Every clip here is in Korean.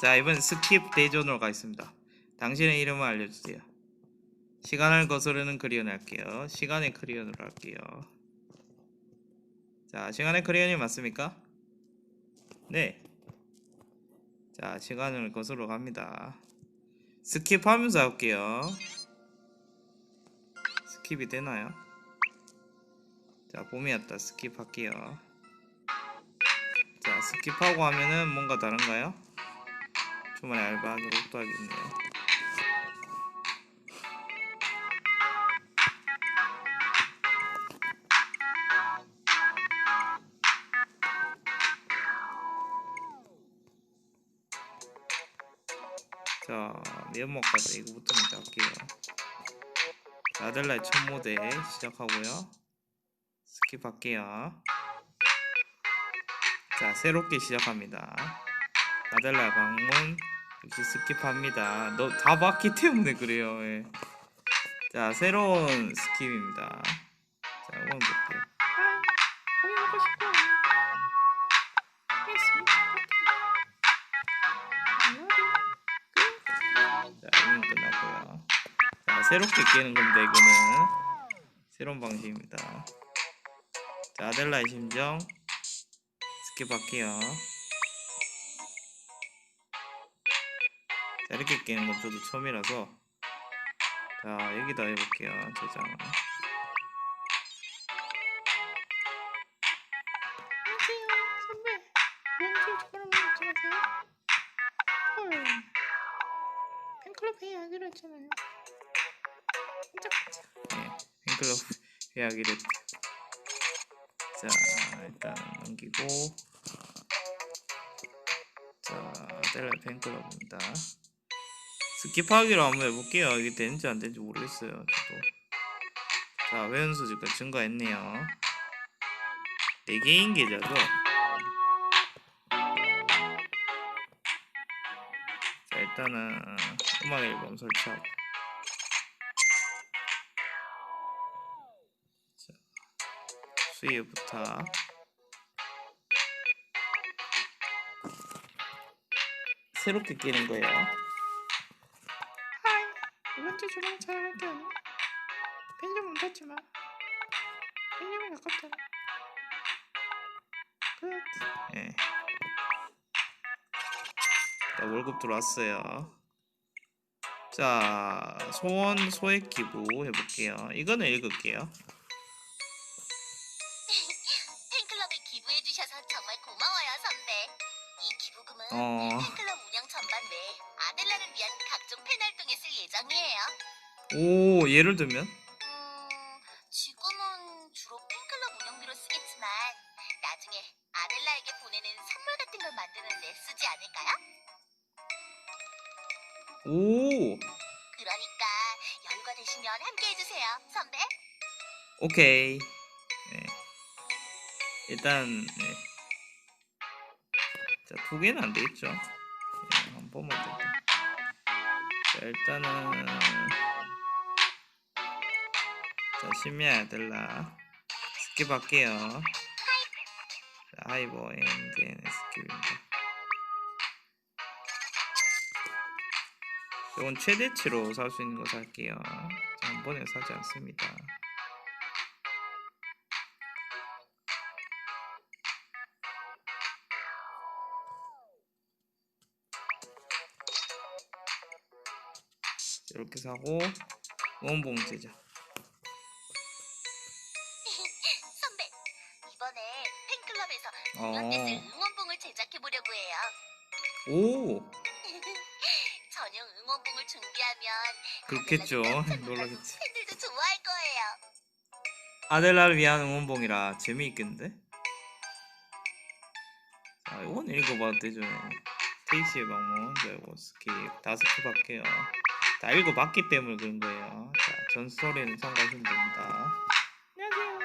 자 이번 스킵 대전으로 가겠습니다. 당신의 이름을 알려주세요. 시간을 거스르는 크리언을 할게요. 시간의 크리언으로 할게요. 자 시간의 크리언이 맞습니까? 네. 자 시간을 거스러 갑니다. 스킵하면서 할게요. 스킵이 되나요? 자 봄이 왔다 스킵할게요. 자 스킵하고 하면은 뭔가 다른가요? 주말에 알바하기로 또 하겠네요. 자, 미연먹까지 이거부터 먼저 할게요. 자, 아델라의 첫 모델 시작하고요. 스킵할게요. 자, 새롭게 시작합니다. 아델라 방문 역시 스킵합니다. 너 다 봤기 때문에 그래요. 예. 자, 새로운 스킵입니다. 자, 이건 볼게요. 자, 이건 끝났고요. 자, 새롭게 깨는 겁니다. 이거는 새로운 방식입니다. 자, 아델라의 심정 스킵할게요. 자, 이렇게 깨는 건 저도 처음이라서 자, 여기다 해볼게요. 저장. 팬클럽 회의하기로 했잖아요. 네, 팬클럽 해야기를 자 일단 넘기고. 자 델라 팬클럽입니다. 스킵하기로 한번 해볼게요. 이게 되는지 안 되는지 모르겠어요 저도. 자 회원 수집까지 증가했네요. 4개인 계좌죠? 자 일단은 음악 앨범 설치하고. 수요 부탁 새롭게 끼는 거예요 하이. 주 주말 촬영할 게 아니야. 팬좀 못 탔지만. 팬님은 가깝잖아. 끝. 예. 자, 월급 들어왔어요 자 소원 소액 기부 해볼게요 이거는 읽을게요 오 예를 들면 음, 지금은 주로 팬클럽 운영비로 쓰겠지만 나중에 아델라에게 보내는 선물 같은 걸 만드는데 쓰지 않을까요? 오 그러니까 여유가 되시면 함께 해주세요, 선배. 오케이 네. 일단 네. 자두 개는 안 되겠죠 네, 한 번만 더. 자 일단은 자 심야 아들라. 스킵 할게요. 자 하이버 엔드는 스킵입니다 이건 최대치로 살 수 있는 거 살게요. 자, 한 번에 사지 않습니다. 이렇게 사고 원봉 제작 팬클럽에서 어. 응원봉을 제작해 보려고 해요. 오 전용 응원봉을 준비하면 그렇겠죠 놀라겠지 팬들도 좋아할 거예요. 아델라를 위한 응원봉이라 재미있겠는데? 자 이건 읽어봐도 되죠 테이시의 방문 그리고 스킵 다 스킵할게요 다 읽어봤기 때문에 그런 거예요 자 전스토리는 참고하시면 됩니다 안녕하세요.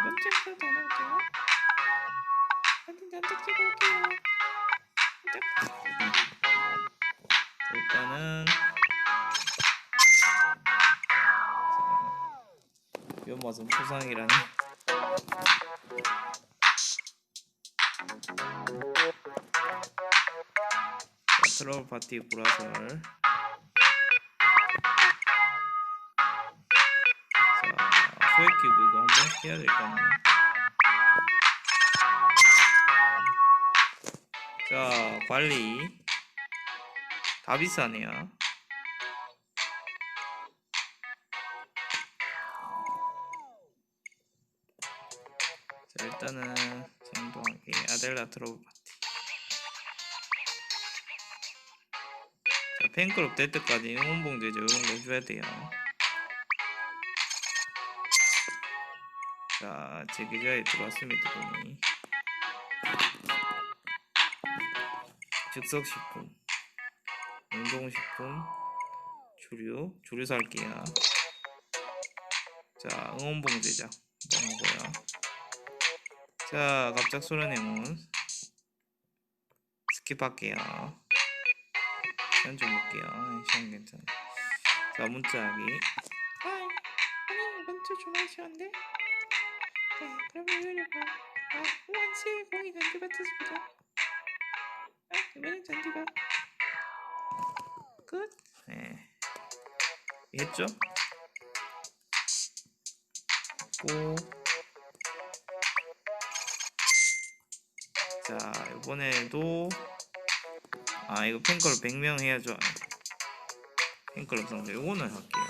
이번 주에서 다녀올게요. 잔뜩 찍어 올게요. 깜짝. 자, 일단은 자, 연맛은 초상이라니 자, 트러블 파티 보라설. 자, 소액 큐브 이거 한번 해야 될것 같네. 자, 관리. 다 비싸네요. 자, 일단은 정동하게 아델라 트러블 파티. 자, 팬클럽 될 때까지 응원봉제 적용을 해줘야 돼요. 자, 제 계좌에 들어왔습니다, 돈이. 즉석식품, 운동식품, 주류, 주류 살게요. 자, 응원봉제자 한번 하고요. 자, 갑작스러운 행운 스킵할게요. 시간 좀 볼게요. 네, 시간 괜찮아. 자, 문자하기. 하이 아니 이번 주 주말 쉬었는데 네 그러면 요리가 아 우한씨 공이 잔디가 트습니다 아 이번엔 잔디가 끝 네. 했죠? 고. 자, 이번에도 아, 이거 팬클럽 100명 해야죠. 팬클럽 상자 요거는 할게요.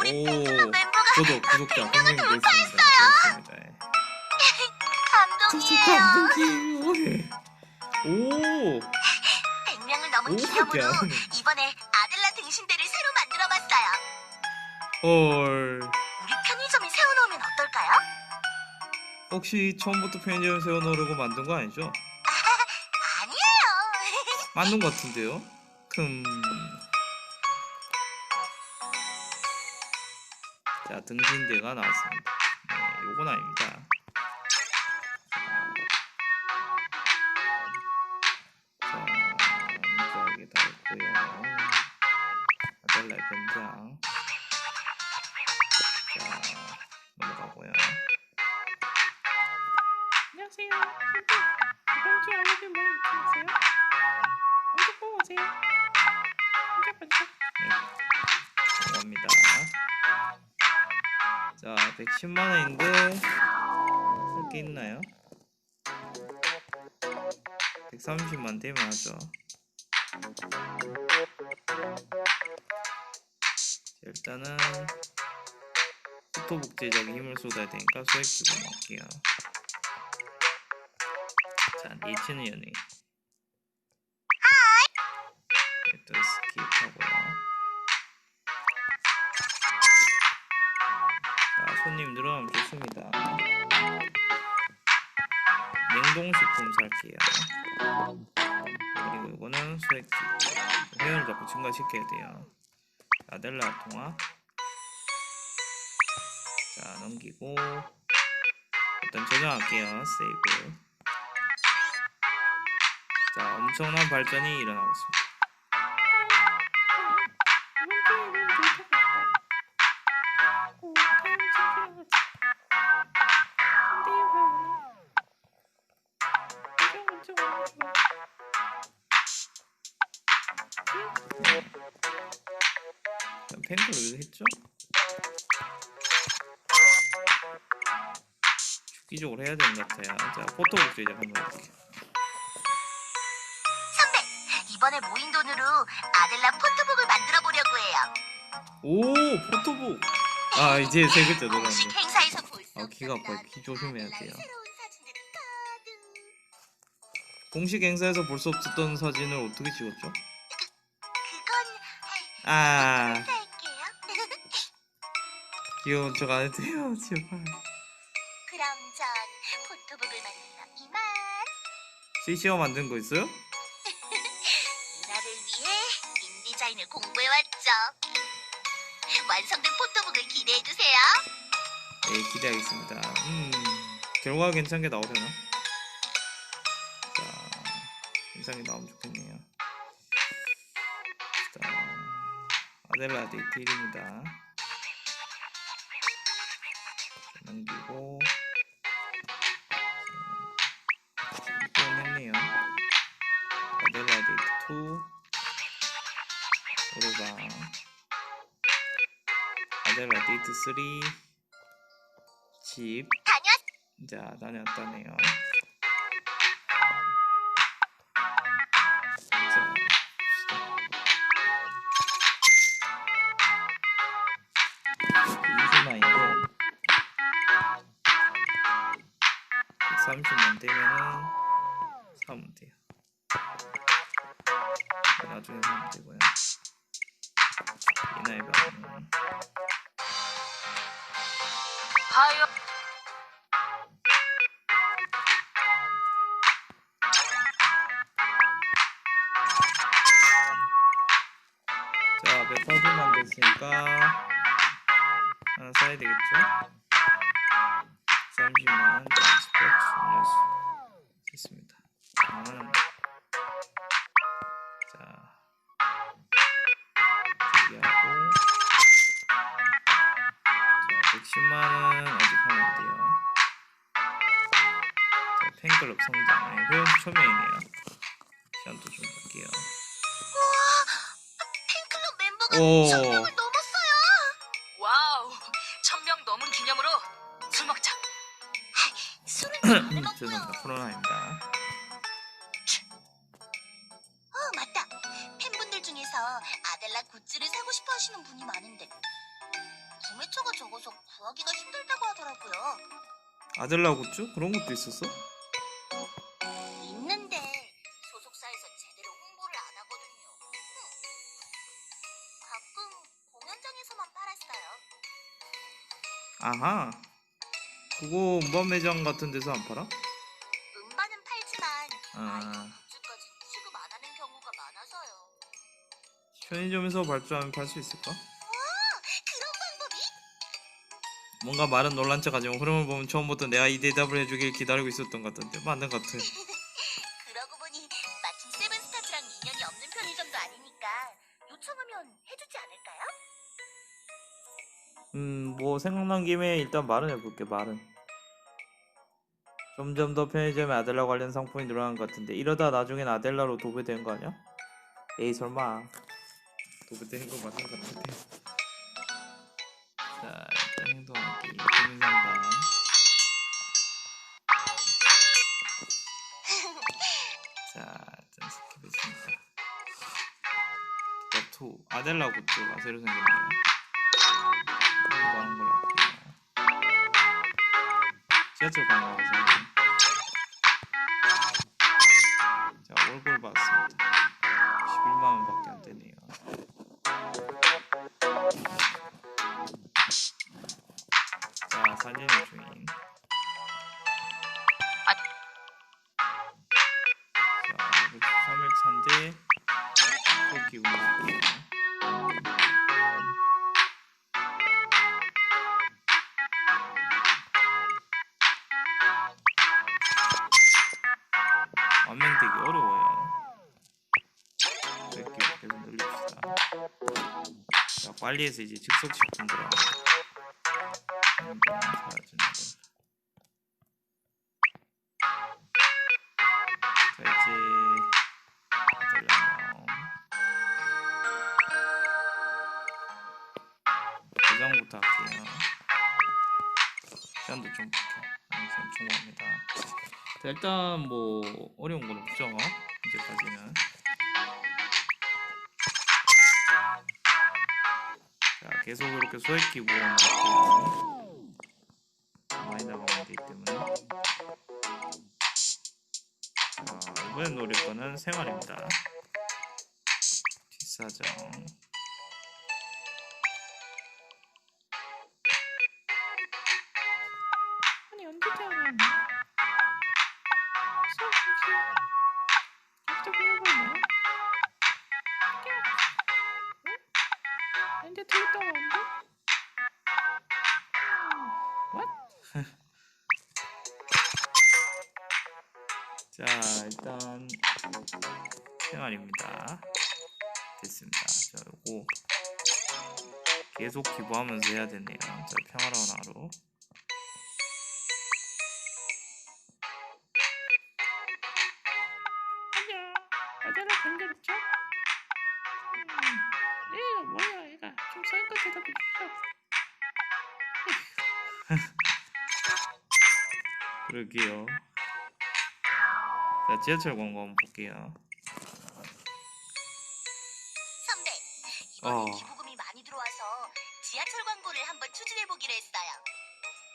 우리 오, 팬클럽 멤버가 저도 구독자 100명이 됐습니다. 예. 저 감동이에요. 감독님. 오, 100명을 넘은 오, 기념으로 야. 이번에 아델라 등신대를 새로 만들어봤어요. 헐. 우리 편의점에 세워놓으면 어떨까요? 혹시 처음부터 편의점 세워놓으려고 만든 거 아니죠? 아니에요. 맞는 것 같은데요? 금. 자, 등신대가 나왔습니다. 네, 요건 아닙니다. 있고요. 아델라의 변장. 자, 넘어가고요. 안녕하세요 이번 주 알려줄 뭐 있으세요? 먼저 보고 오세요 반짝반짝 감사합니다. 자, 110만 원인데 살게 있나요? 130만 되면 하죠. 일단은 포토북 제작에 힘을 쏟아야 되니까 소액 주고 넣을게요. 자, 니치는 연예인. 일단 스킵하고요. 자, 손님 늘어나면 좋습니다. 냉동식품 살게요. 그리고 이거는 소액주. 회원을 자꾸 증가시켜야 돼요. 아델라 통화. 자, 넘기고. 일단 저장할게요. 세이브. 자, 엄청난 발전이 일어나고 있습니다. 여기서 했죠? 주기적으로 해야 되는 것 같아요. 자, 포토북 제작 한번 해볼게요. 선배, 이번에 모인 돈으로 아델라 포토북을 만들어 보려고 해요. 오, 포토북! 아, 이제 세 글자 들어갔네. 공식 행사에서 볼수 아, 귀가 아파요. 귀 조심해야 돼요. 공식 행사에서 볼 수 없었던 사진을 어떻게 찍었죠? 그건 아. 귀여운 척 안 해도 돼요, 제발. 그럼 전 포토북을 만들어 이만. CC가 만든 거 있어요? 나를 위해 인디자인을 공부해왔죠. 완성된 포토북을 기대해주세요. 네, 기대하겠습니다. 음, 결과가 괜찮게 나오려나? 자, 괜찮게 나오면 좋겠네요. 자, 아델라 데이트일입니다. 넘기고. 했네요 레벨아드 2 오르방 레벨아드 3집. 자 다녀왔다네요. 나중에 사면 되고요. 이나의 방은 하여. 자, 180만 됐으니까 하나 사야 되겠죠? 30만 스포츠 음료수 됐습니다. 음. 클럽 성장 네, 회원 수 1000명이네요. 시간도 좀 볼게요. 우와, 팬클럽 멤버가 오. 천명을 넘었어요. 와우, 천명 넘은 기념으로 술 먹자. 술은 먹고요. 죄송합니다. 코로나입니다. 어, 맞다. 팬분들 중에서 아델라 굿즈를 사고 싶어 하시는 분이 많은데 구매처가 적어서 구하기가 힘들다고 하더라고요. 아델라 굿즈? 그런 것도 있었어? 아하. 그거 음반 매장 같은 데서 안 팔아? 음반은 팔지만 아. 아이돌 굿즈까지 취급 안 하는 경우가 많아서요. 편의점에서 발주하면 팔 수 있을까? 그런 방법이? 뭔가 말은 논란 척 하지만 흐름을 보면 처음부터 내가 이 대답을 해주길 기다리고 있었던 것 같던데 맞는 것 같아 뭐 생각난 김에 일단 말은 해볼게 말은. 점점 더 편의점에 아델라 관련 상품이 늘어난 것 같은데. 이러다 나중엔 아델라로 도배되는 거 아니야? 에이 설마. 도배되는 거 맞는 것 같은데 자 일단 행동하기 고민 상담 자 일단 스킵했습니다. 자2 아델라 굿즈가 새로 생겼네요 지하철 관광에서 자 월급 받았습니다. 11만원 밖에 안 되네요. 자 사진의 주인. 자 113일 차인데 토끼 운동 빨리 해서 이제 즉석 식품 들어가. 사라지는 거. 자, 이제. 대장부터 할게요. 시간도 좀 충분합니다. 자, 일단 뭐 어려운 건 없죠 이제까지는 자 계속 이렇게 소액 할게요 많이 나가면 되기 때문에. 자 이번엔 노릴 거는 생활입니다. 뒷사정 언제 들었다가 언제? What? 자 일단 생활입니다 됐습니다 자 요거 계속 기부하면서 해야 되네요 자 평화로운 하루 그러게요. 자, 지하철 광고 한번 볼게요. 선배, 이번에 어. 기부금이 많이 들어와서 지하철 광고를 한번 추진해 보기로 했어요.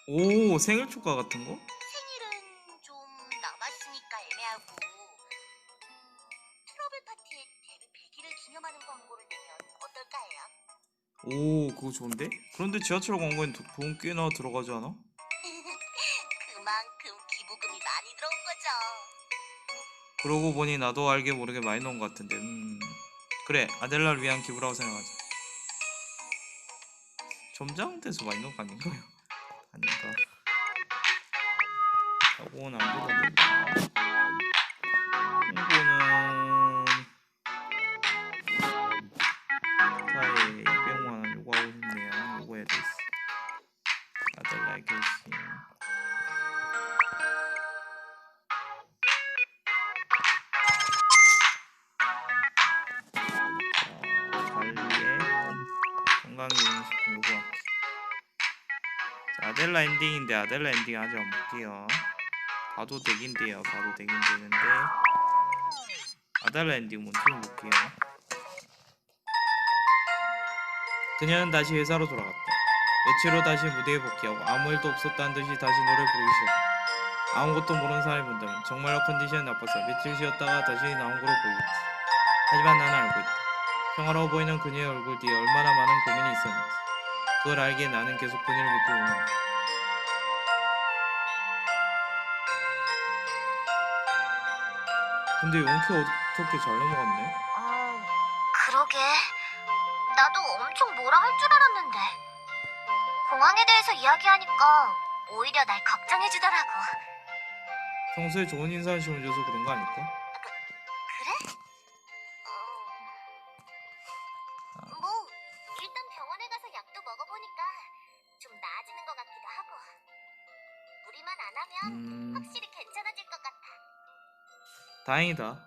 오, 생일 축하 같은 거? 생일은 좀 남았으니까 애매하고 음, 트러블 파티에 데뷔 100일을 기념하는 광고를 내면 어떨까요? 오, 그거 좋은데? 그런데 지하철 광고엔 도- 돈 꽤나 들어가지 않아? 그러고 보니 나도 알게 모르게 많이 넣은 것 같은데. 음. 그래, 아델라를 위한 기부라고 생각하자. 점장돼서 많이 넣은 거 아닌가요? 아닌가. 하고는 안 되던데. 아델라 엔딩 아직 안 볼게요. 봐도 되긴데요. 봐도 되긴 되는데 엔딩 먼저 좀 볼게요. 그녀는 다시 회사로 돌아갔다. 며칠 후 다시 무대에 복귀하고 아무 일도 없었다는 듯이 다시 노래 부르기 시작했다. 아무것도 모르는 사람이 본다면 정말로 컨디션이 나빠서 며칠 쉬었다가 다시 나온 거로 보이겠지. 하지만 나는 알고 있다. 평화로워 보이는 그녀의 얼굴 뒤에 얼마나 많은 고민이 있었는지. 그걸 알기에 나는 계속 그녀를 믿고 응원 근데 용케 어떻게 잘 넘어갔네? 어, 그러게. 나도 엄청 뭐라 할 줄 알았는데. 공항에 대해서 이야기하니까 오히려 날 걱정해주더라고. 평소에 좋은 인사를 심어줘서 그런 거 아닐까? 다행이다.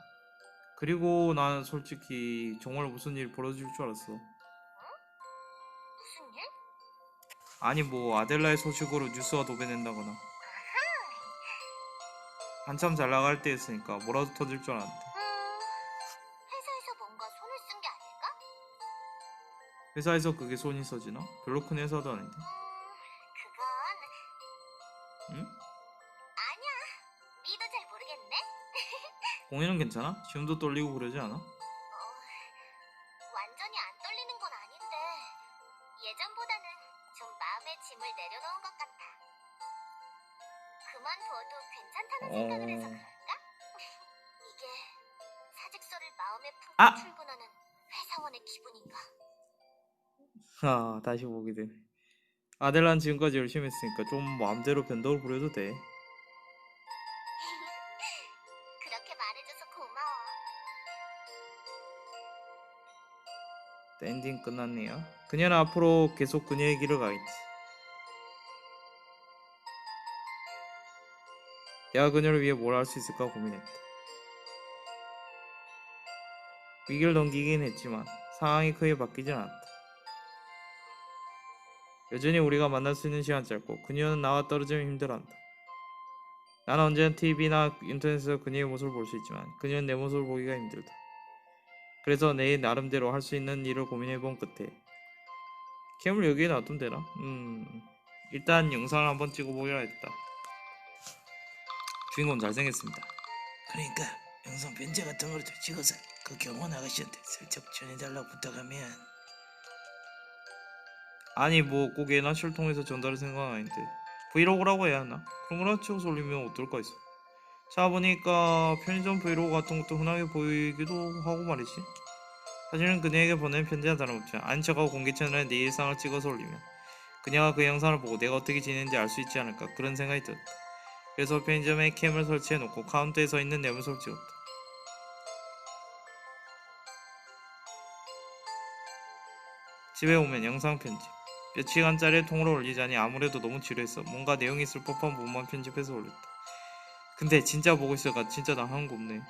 그리고 난 솔직히 정말 무슨 일 벌어질 줄 알았어. 무슨 일? 아니 뭐 아델라의 소식으로 뉴스가 도배된다거나 한참 잘 나갈 때였으니까 뭐라도 터질 줄 알았는데 음, 회사에서 뭔가 손을 쓴 게 아닐까? 회사에서 그게 손이 써지나? 별로 큰 회사도 아닌데 공연은 괜찮아? 지금도 떨리고 그러지 않아? 어, 완전히 안 떨리는 건 아닌데 예전보다는 좀 마음의 짐을 내려놓은 것 같아. 그만둬도 괜찮다는 생각을 해서 어... 그럴까? 이게 사직서를 마음에 품고 아! 출근하는 회사원의 기분인가? 아 다시 보게 되네 아델라는 지금까지 열심히 했으니까 좀 마음대로 변덕을 부려도 돼 엔딩 끝났네요. 그녀는 앞으로 계속 그녀의 길을 가겠지. 내가 그녀를 위해 뭘 할 수 있을까 고민했다. 위기를 넘기긴 했지만 상황이 크게 바뀌진 않았다. 여전히 우리가 만날 수 있는 시간 짧고 그녀는 나와 떨어지면 힘들어한다. 나는 언제나 TV나 인터넷에서 그녀의 모습을 볼 수 있지만 그녀는 내 모습을 보기가 힘들다 그래서 내 나름대로 할 수 있는 일을 고민해본 끝에. 캠을 여기에 놔두면 되나? 음 일단 영상을 한번 찍어보려 했다. 주인공 잘생겼습니다. 그러니까 영상 편지 같은 걸좀 찍어서 그 경원 아가씨한테 슬쩍 전해달라고 부탁하면. 아니 뭐 꼭 예나씨를 통해서 전달할 생각은 아닌데. 브이로그라고 해야 하나? 그런 거나 찍어서 올리면 어떨까 했어 자 보니까 편의점 브이로그 같은 것도 흔하게 보이기도 하고 말이지 사실은 그녀에게 보낸 편지와 다름없지 아닌 척하고 공개 채널에 내 일상을 찍어서 올리면 그녀가 그 영상을 보고 내가 어떻게 지내는지 알 수 있지 않을까 그런 생각이 들었다 그래서 편의점에 캠을 설치해 놓고 카운터에 서 있는 내 모습을 찍었다 집에 오면 영상 편집 몇 시간짜리 통으로 올리자니 아무래도 너무 지루했어. 뭔가 내용이 있을 법한 부분만 편집해서 올렸다. 근데 진짜 보고 있어가 진짜 나 하는 거 없네.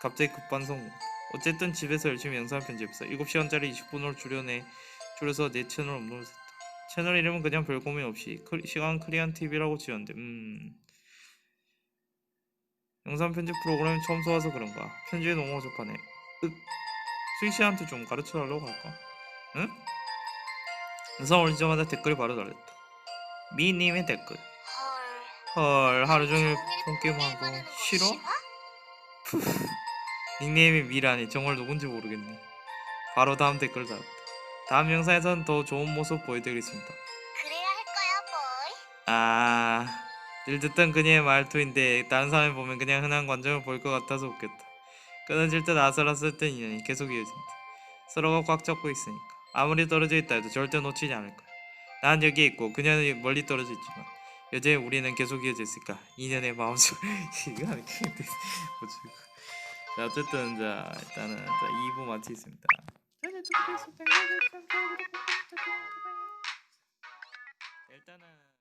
갑자기 급반성. 어쨌든 집에서 열심히 영상 편집했어. 7시간짜리 20분으로 줄여내 줄여서 내 채널 업로드 했다. 채널 이름은 그냥 별 고민 없이 크, 시간 크리안 TV라고 지었는데 음 영상 편집 프로그램 처음 써와서 그런가 편집이 너무 어접하네 윽 수희씨한테 좀 가르쳐 달라고 할까? 응? 영상 올리자마자 댓글이 바로 달렸다 미님의 댓글 헐. 헐 하루 종일 종일 폰게임하고 싫어? 닉네임이 미라니 정말 누군지 모르겠네. 바로 다음 댓글 달았다. 다음 영상에선 더 좋은 모습 보여드리겠습니다. 그래야 할 거야, 보이. 아, 늘 듣던 그녀의 말투인데 다른 사람이 보면 그냥 흔한 관점을 보일 것 같아서 웃겼다. 끊어질 듯 아슬아슬 듯 인연이 계속 이어진다. 서로가 꽉 잡고 있으니까 아무리 떨어져 있다 해도 절대 놓치지 않을 거야. 난 여기 있고 그녀는 멀리 떨어져 있지만 여제 우리는 계속 이어질 수 있을까? 인연의 마음속. 자 어쨌든 자 일단은 자 2부 마치겠습니다. 일단은